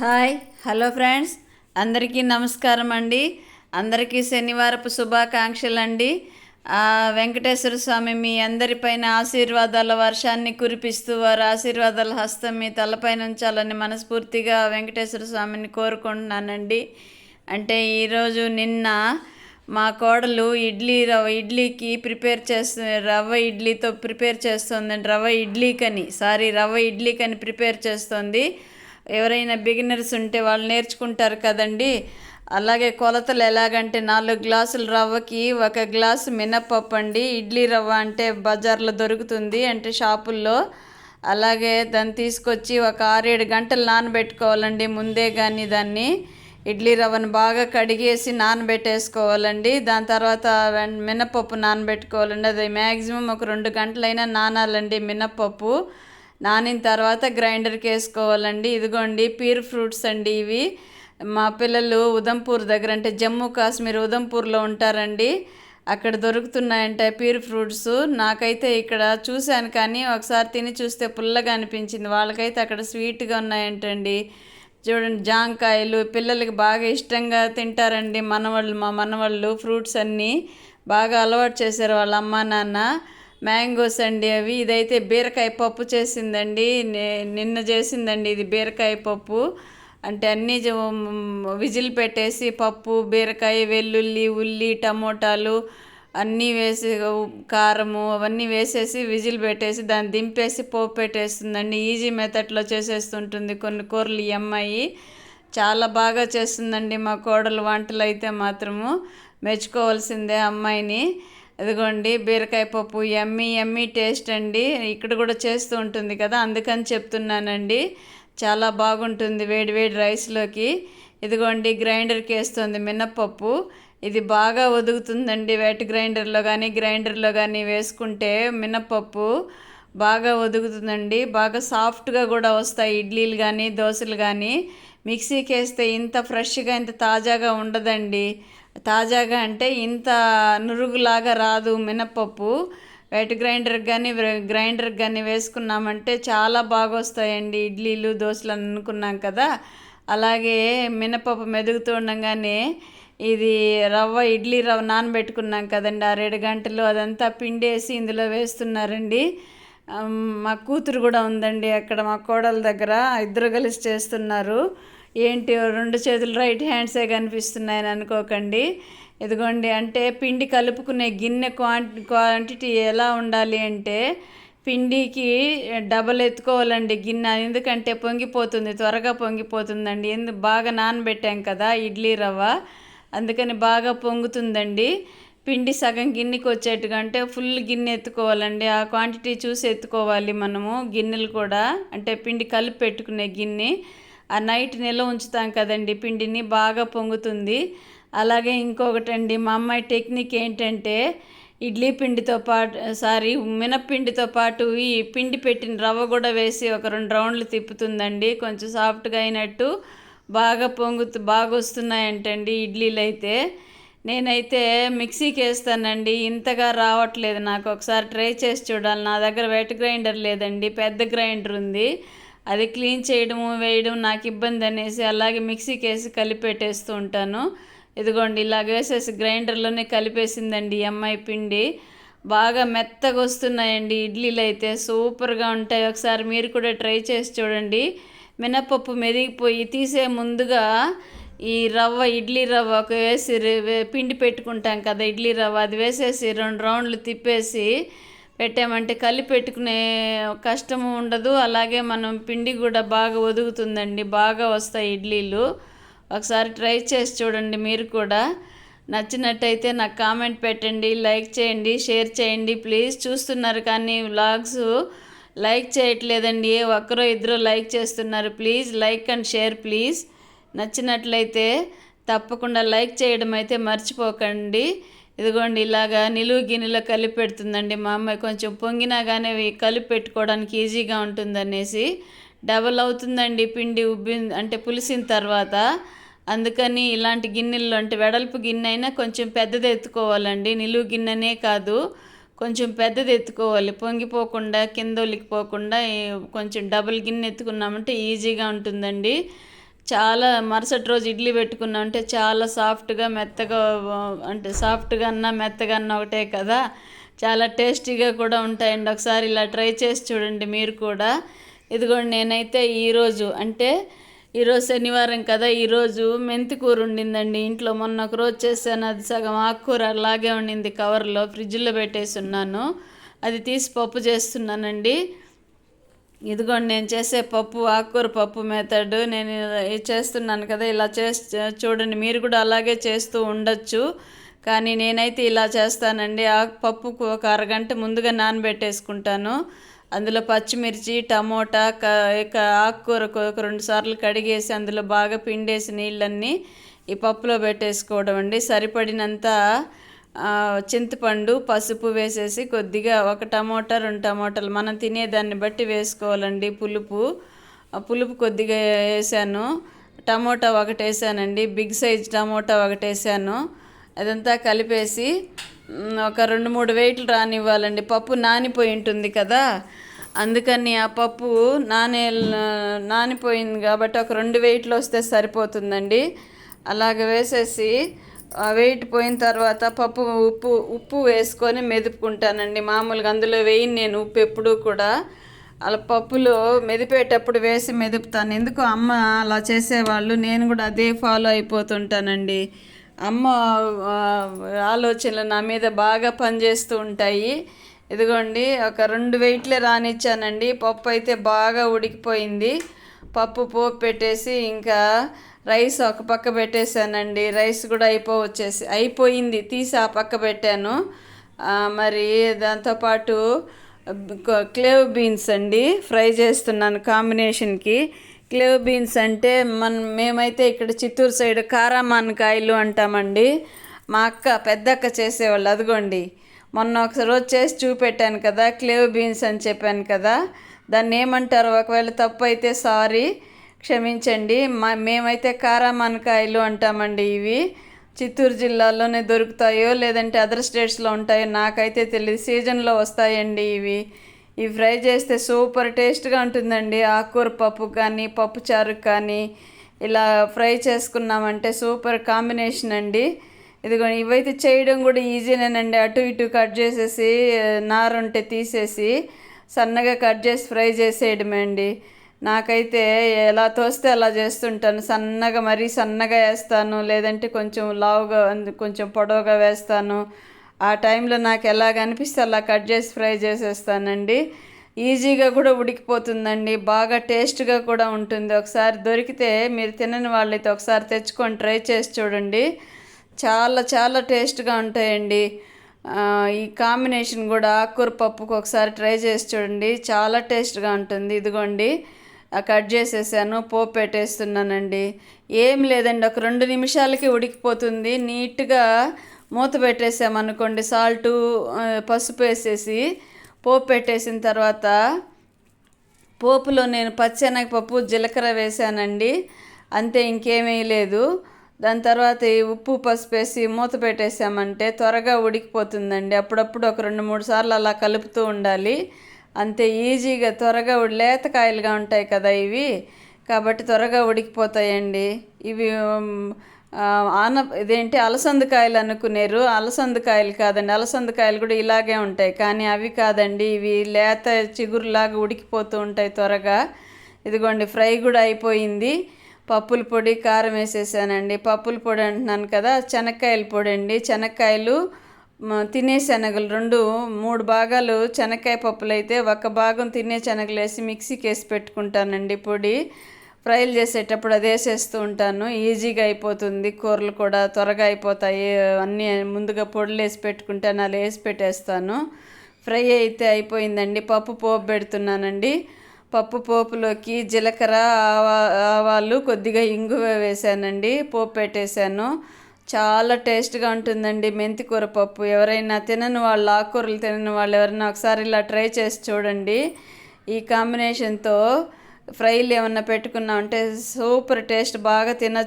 Hi hello friends. అందరికీ నమస్కారం అండి. అందరికీ శనివారపు శుభాకాంక్షలు అండి వెంకటేశ్వర స్వామి మీ అందరిపైన ఆశీర్వాదాల వర్షాన్ని కురిపిస్తూ వారు ఆశీర్వాదాల హస్తం మీ తలపైన ఉంచాలని మనస్ఫూర్తిగా వెంకటేశ్వర స్వామిని కోరుకుంటున్నానండి. అంటే ఈరోజు నిన్న మా కోడలు ఇడ్లీ రవ్వ ఇడ్లీకి ప్రిపేర్ చేస్తు రవ్వ ఇడ్లీతో ప్రిపేర్ చేస్తుందండి. రవ్వ ఇడ్లీకని సారీ రవ్వ ఇడ్లీకని ప్రిపేర్ చేస్తుంది. ఎవరైనా బిగినర్స్ ఉంటే వాళ్ళు నేర్చుకుంటారు కదండి. అలాగే కొలతలు ఎలాగంటే నాలుగు గ్లాసులు రవ్వకి ఒక గ్లాసు మినప్పప్పు అండి. ఇడ్లీ రవ్వ అంటే బజార్లో దొరుకుతుంది అంటే షాపుల్లో. అలాగే దాన్ని తీసుకొచ్చి ఒక ఆరేడు గంటలు నానబెట్టుకోవాలండి. ముందే కానీ దాన్ని ఇడ్లీ రవ్వను బాగా కడిగేసి నానబెట్టేసుకోవాలండి. దాని తర్వాత మినపప్పు నానబెట్టుకోవాలండి. అది మ్యాక్సిమం ఒక రెండు గంటలైనా నానాలండి మినపప్పు నానిన తర్వాత గ్రైండర్కి వేసుకోవాలండి ఇదిగోండి పీర్ ఫ్రూట్స్ అండి ఇవి. మా పిల్లలు ఉదంపూర్ దగ్గర అంటే జమ్మూ కాశ్మీర్ ఉదంపూర్లో ఉంటారండి. అక్కడ దొరుకుతున్నాయంట పీర్ ఫ్రూట్స్. నాకైతే ఇక్కడ చూశాను కానీ ఒకసారి తిని చూస్తే పుల్లగా అనిపించింది. వాళ్ళకైతే అక్కడ స్వీట్గా ఉన్నాయంటండి. చూడండి జాంకాయలు. పిల్లలకి బాగా ఇష్టంగా తింటారండి మనవాళ్ళు మా మనవాళ్ళు ఫ్రూట్స్ అన్నీ బాగా అలవాటు చేశారు వాళ్ళ అమ్మ నాన్న. మ్యాంగోస్ అండి అవి. ఇదైతే బీరకాయ పప్పు చేసిందండి. నిన్న చేసిందండి ఇది బీరకాయ పప్పు. అంటే అన్నీ జ- విజిల్ పెట్టేసి పప్పు బీరకాయ వెల్లుల్లి ఉల్లి టమోటాలు అన్నీ వేసి కారము అవన్నీ వేసేసి విజిల్ పెట్టేసి దాన్ని దింపేసి పోపు పెట్టేస్తుందండి. ఈజీ మెథడ్లో చేసేస్తుంటుంది కొన్ని కూరలు ఈ అమ్మాయి. చాలా బాగా చేస్తుందండి మా కోడలు వంటలు అయితే మాత్రము. మెచ్చుకోవాల్సిందే అమ్మాయిని. ఇదిగోండి బీరకాయ పప్పు ఎమ్మి ఎమ్మి టేస్ట్ అండి. ఇక్కడ కూడా చేస్తూ ఉంటుంది కదా అందుకని చెప్తున్నానండి. చాలా బాగుంటుంది వేడి వేడి రైస్లోకి. ఇదిగోండి గ్రైండర్కి వేస్తుంది మినప్పప్పు. ఇది బాగా ఒదుగుతుందండి వెట్ గ్రైండర్లో కానీ గ్రైండర్లో కానీ వేసుకుంటే మినప్పప్పు బాగా ఒదుగుతుందండి. బాగా సాఫ్ట్గా కూడా వస్తాయి ఇడ్లీలు కానీ దోశలు కానీ మిక్సీకి వేస్తే ఇంత ఫ్రెష్గా ఇంత తాజాగా ఉండదండి. తాజాగా అంటే ఇంత నురుగులాగా రాదు మినప్పప్పు వెట్ గ్రైండర్కి కానీ గ్రైండర్కి కానీ వేసుకున్నామంటే చాలా బాగా వస్తాయండి ఇడ్లీలు దోశలు అనుకున్నాం కదా. అలాగే మినపప్పు మెదుగుతూ ఉండగానే ఇది రవ్వ ఇడ్లీ రవ్వ నానబెట్టుకున్నాం కదండి. ఆ రెండు గంటలు అదంతా పిండేసి ఇందులో వేస్తున్నారండి. మా కూతురు కూడా ఉందండి అక్కడ మా కోడల దగ్గర. ఇద్దరు కలిసి చేస్తున్నారు. ఏంటి రెండు చేతులు రైట్ హ్యాండ్సే కనిపిస్తున్నాయని అనుకోకండి. ఇదిగోండి అంటే పిండి కలుపుకునే గిన్నె క్వాంటి క్వాంటిటీ ఎలా ఉండాలి అంటే పిండికి డబల్ ఎత్తుకోవాలండి గిన్నె. ఎందుకంటే పొంగిపోతుంది త్వరగా పొంగిపోతుందండి. ఎందు బాగా నానబెట్టాం కదా ఇడ్లీ రవ్వ అందుకని బాగా పొంగుతుందండి. పిండి సగం గిన్నెకి వచ్చేట్టుగా అంటే ఫుల్ గిన్నె ఎత్తుకోవాలండి. ఆ క్వాంటిటీ చూసి ఎత్తుకోవాలి మనము గిన్నెలు కూడా. అంటే పిండి కలిపి పెట్టుకునే గిన్నె. ఆ నైట్ నిల్వ ఉంచుతాం కదండి పిండిని బాగా పొంగుతుంది. అలాగే ఇంకొకటి అండి మా అమ్మాయి టెక్నిక్ ఏంటంటే ఇడ్లీ పిండితో పాటు సారీ మినప్పిండితో పాటు ఈ పిండి పెట్టిన రవ్వ కూడా వేసి ఒక రెండు రౌండ్లు తిప్పుతుందండి. కొంచెం సాఫ్ట్గా అయినట్టు బాగా పొంగుతూ బాగా వస్తున్నాయంటండి ఇడ్లీలు అయితే. నేనైతే మిక్సీకి వేస్తానండి ఇంతగా రావట్లేదు నాకు. ఒకసారి ట్రై చేసి చూడాలి. నా దగ్గర వెట్ గ్రైండర్ లేదండి పెద్ద గ్రైండర్ ఉంది. అది క్లీన్ చేయడము వేయడం నాకు ఇబ్బంది అనేసి అలాగే మిక్సీకి వేసి కలిపెట్టేస్తూ ఉంటాను. ఇదిగోండి ఇలాగ వేసేసి గ్రైండర్లోనే కలిపేసిందండి ఈ అమ్మాయి పిండి. బాగా మెత్తగా వస్తున్నాయండి ఇడ్లీలు అయితే సూపర్గా ఉంటాయి. ఒకసారి మీరు కూడా ట్రై చేసి చూడండి. మినపప్పు మెదిగిపోయి తీసే ముందుగా ఈ రవ్వ ఇడ్లీ రవ్వ ఒక వేసి పిండి పెట్టుకుంటాం కదా ఇడ్లీ రవ్వ. అది వేసేసి రెండు రౌండ్లు తిప్పేసి పెట్టామంటే కలిపి పెట్టుకునే కష్టము ఉండదు. అలాగే మనం పిండి కూడా బాగా ఒదుగుతుందండి. బాగా వస్తాయి ఇడ్లీలు. ఒకసారి ట్రై చేసి చూడండి మీరు కూడా. నచ్చినట్టయితే నాకు కామెంట్ పెట్టండి లైక్ చేయండి షేర్ చేయండి. ప్లీజ్ చూస్తున్నారు కానీ వ్లాగ్స్ లైక్ చేయట్లేదండి. ఏ ఒక్కరో ఇద్దరు లైక్ చేస్తున్నారు. Please like and share please. నచ్చినట్లయితే తప్పకుండా లైక్ చేయడం అయితే మర్చిపోకండి. ఇదిగోండి ఇలాగా నిలువు గిన్నెలో కలిపి పెడుతుందండి. మా అమ్మాయి కొంచెం పొంగినా కానీ కలిపి పెట్టుకోవడానికి ఈజీగా ఉంటుందనేసి డబల్ అవుతుందండి పిండి ఉబ్బి అంటే పులిసిన తర్వాత. అందుకని ఇలాంటి గిన్నెల్లో అంటే వెడల్పు గిన్నె అయినా కొంచెం పెద్దది ఎత్తుకోవాలండి. నిలువు గిన్నెనే కాదు కొంచెం పెద్దది ఎత్తుకోవాలి. పొంగిపోకుండా కింద ఒలికిపోకుండా కొంచెం డబుల్ గిన్నె ఎత్తుకున్నామంటే ఈజీగా ఉంటుందండి. చాలా మరుసటి రోజు ఇడ్లీ పెట్టుకున్నాం అంటే చాలా సాఫ్ట్గా మెత్తగా అంటే సాఫ్ట్గా అన్నా మెత్తగా అన్నా ఒకటే కదా. చాలా టేస్టీగా కూడా ఉంటాయండి. ఒకసారి ఇలా ట్రై చేసి చూడండి మీరు కూడా. ఇదిగోండి నేనైతే ఈరోజు అంటే ఈరోజు శనివారం కదా ఈరోజు మెంతి కూర ఉండిందండి ఇంట్లో. మొన్న ఒక రోజు చేశాను అది సగం ఆకుకూర అలాగే ఉండింది కవర్లో ఫ్రిడ్జ్లో పెట్టేసి ఉన్నాను అది తీసి పప్పు చేస్తున్నానండి. ఇదిగోండి నేను చేసే పప్పు ఆకుకూర పప్పు మెథడ్ నేను చేస్తున్నాను కదా ఇలా చేసి చూడండి మీరు కూడా అలాగే చేస్తూ ఉండొచ్చు. కానీ నేనైతే ఇలా చేస్తానండి. ఆ పప్పుకు ఒక అరగంట ముందుగా నానబెట్టేసుకుంటాను. అందులో పచ్చిమిర్చి టమోటా క ఇక ఆకుకూర ఒక రెండు సార్లు కడిగేసి అందులో బాగా పిండేసి నీళ్ళన్నీ ఈ పప్పులో పెట్టేసుకోవడం అండి. సరిపడినంత చింతపండు పసుపు వేసేసి కొద్దిగా ఒక టమోటా రెండు టమోటాలు. మనం తినేదాన్ని బట్టి వేసుకోవాలండి పులుపు. పులుపు కొద్దిగా వేసాను. టమోటా ఒకటి వేసానండి. బిగ్ సైజ్ టమోటా ఒకటి వేసాను. అదంతా కలిపేసి ఒక రెండు మూడు వెయిట్లు రానివ్వాలండి. పప్పు నానిపోయి ఉంటుంది కదా? అందుకని ఆ పప్పు నానే నానిపోయింది కాబట్టి ఒక రెండు వెయిట్లు వస్తే సరిపోతుందండి. అలాగ వేసేసి వెయిట్ పోయిన తర్వాత పప్పు ఉప్పు ఉప్పు వేసుకొని మెదుపుకుంటానండి. మామూలుగా అందులో వేయి నేను ఉప్పు ఎప్పుడూ కూడా అలా పప్పులో మెదిపేటప్పుడు వేసి మెదుపుతాను. ఎందుకు అమ్మ అలా చేసేవాళ్ళు నేను కూడా అదే ఫాలో అయిపోతుంటానండి. అమ్మ ఆలోచనలు నా మీద బాగా పనిచేస్తూ ఉంటాయి. ఇదిగోండి ఒక రెండు వెయిట్లే రానిచ్చానండి. పప్పు అయితే బాగా ఉడికిపోయింది. పప్పు పోపు పెట్టేసి ఇంకా రైస్ ఒక పక్క పెట్టేశానండి. రైస్ కూడా అయిపో వచ్చేసి అయిపోయింది. తీసి ఆ పక్క పెట్టాను. మరి దాంతోపాటు క్లేవ్ బీన్స్ అండి. ఫ్రై చేస్తున్నాను కాంబినేషన్కి. క్లేవ్ బీన్స్ అంటే మన మేమైతే ఇక్కడ చిత్తూరు సైడ్ కారామాన్కాయలు అంటామండి. మా అక్క పెద్దక్క చేసేవాళ్ళు అదిగోండి. మొన్న ఒకసారి రోజు చేసి చూపెట్టాను కదా క్లేవ్ బీన్స్ అని చెప్పాను కదా. దాన్ని ఏమంటారు? ఒకవేళ తప్పు అయితే సారీ. క్షమించండి. మా మేమైతే కారామానకాయలు అంటామండి ఇవి. చిత్తూరు జిల్లాలోనే దొరుకుతాయో లేదంటే అదర్ స్టేట్స్లో ఉంటాయో నాకైతే తెలియదు సీజన్లో వస్తాయండి ఇవి. ఇవి ఫ్రై చేస్తే సూపర్ టేస్ట్గా ఉంటుందండి. ఆకుకూర పప్పు కానీ పప్పు చారు కానీ ఇలా ఫ్రై చేసుకున్నామంటే సూపర్ కాంబినేషన్ అండి. ఇదిగో ఇవైతే చేయడం కూడా ఈజీనేనండి. అటు ఇటు కట్ చేసేసి నారుంటే తీసేసి సన్నగా కట్ చేసి ఫ్రై చేసేయడమే అండి. నాకైతే ఎలా తోస్తే అలా చేస్తుంటాను. సన్నగా మరీ సన్నగా వేస్తాను. లేదంటే కొంచెం లావుగా కొంచెం పొడవుగా వేస్తాను. ఆ టైంలో నాకు ఎలా అనిపిస్తే అలా కట్ చేసి ఫ్రై చేసేస్తానండి. ఈజీగా కూడా ఉడికిపోతుందండి. బాగా టేస్ట్గా కూడా ఉంటుంది. ఒకసారి దొరికితే మీరు తినని వాళ్ళైతే ఒకసారి తెచ్చుకొని ట్రై చేసి చూడండి. చాలా చాలా టేస్ట్గా ఉంటాయండి. ఈ కాంబినేషన్ కూడా ఆకుకూర పప్పుకు ఒకసారి ట్రై చేసి చూడండి. చాలా టేస్ట్గా ఉంటుంది. ఇదిగోండి. కట్ చేసేసాను పోపు పెట్టేస్తున్నానండి. ఏం లేదండి ఒక రెండు నిమిషాలకి ఉడికిపోతుంది. నీట్గా మూత పెట్టేసామనుకోండి సాల్టు పసుపు వేసేసి పోపు పెట్టేసిన తర్వాత పోపులో నేను పచ్చెనగపప్పు జీలకర్ర వేసానండి. అంతే ఇంకేమీ లేదు. దాని తర్వాత ఈ ఉప్పు పసుపు వేసి మూత పెట్టేసామంటే త్వరగా ఉడికిపోతుందండి. అప్పుడప్పుడు ఒక రెండు మూడు సార్లు అలా కలుపుతూ ఉండాలి. అంతే ఈజీగా త్వరగా లేత లేతకాయలుగా ఉంటాయి కదా ఇవి. కాబట్టి త్వరగా ఉడికిపోతాయండి. ఇవి ఆన ఇదేంటి అలసందకాయలు అనుకునేరు. అలసందకాయలు కాదండి. అలసందకాయలు కూడా ఇలాగే ఉంటాయి. కానీ అవి కాదండి. ఇవి లేత చిగురులాగా ఉడికిపోతూ ఉంటాయి త్వరగా. ఇదిగోండి ఫ్రై కూడా అయిపోయింది. పప్పుల పొడి కారం వేసేసానండి. పప్పుల పొడి అంటున్నాను కదా శనక్కాయల పొడి అండి శనక్కాయలు తినే శనగలు రెండు మూడు భాగాలు శనక్కాయ పప్పులు అయితే ఒక భాగం తినే శనగలు వేసి మిక్సీకి వేసి పెట్టుకుంటానండి పొడి. ఫ్రైలు చేసేటప్పుడు అది వేసేస్తూ ఉంటాను. ఈజీగా అయిపోతుంది. కూరలు కూడా త్వరగా అయిపోతాయి. అన్నీ ముందుగా పొడులు వేసి పెట్టుకుంటాను అలా వేసి పెట్టేస్తాను. ఫ్రై అయితే అయిపోయిందండి. పప్పు పోపు పెడుతున్నానండి. పప్పు పోపులోకి జీలకర్ర ఆవా ఆవాలు కొద్దిగా ఇంగువ వేసానండి. పోపు పెట్టేశాను. చాలా టేస్ట్గా ఉంటుందండి మెంతి కూర పప్పు. ఎవరైనా తినని వాళ్ళు ఆకుకూరలు తినని వాళ్ళు ఎవరైనా ఒకసారి ఇలా ట్రై చేసి చూడండి. ఈ కాంబినేషన్తో ఫ్రైలు ఏమన్నా పెట్టుకున్నామంటే సూపర్ టేస్ట్ బాగా తిన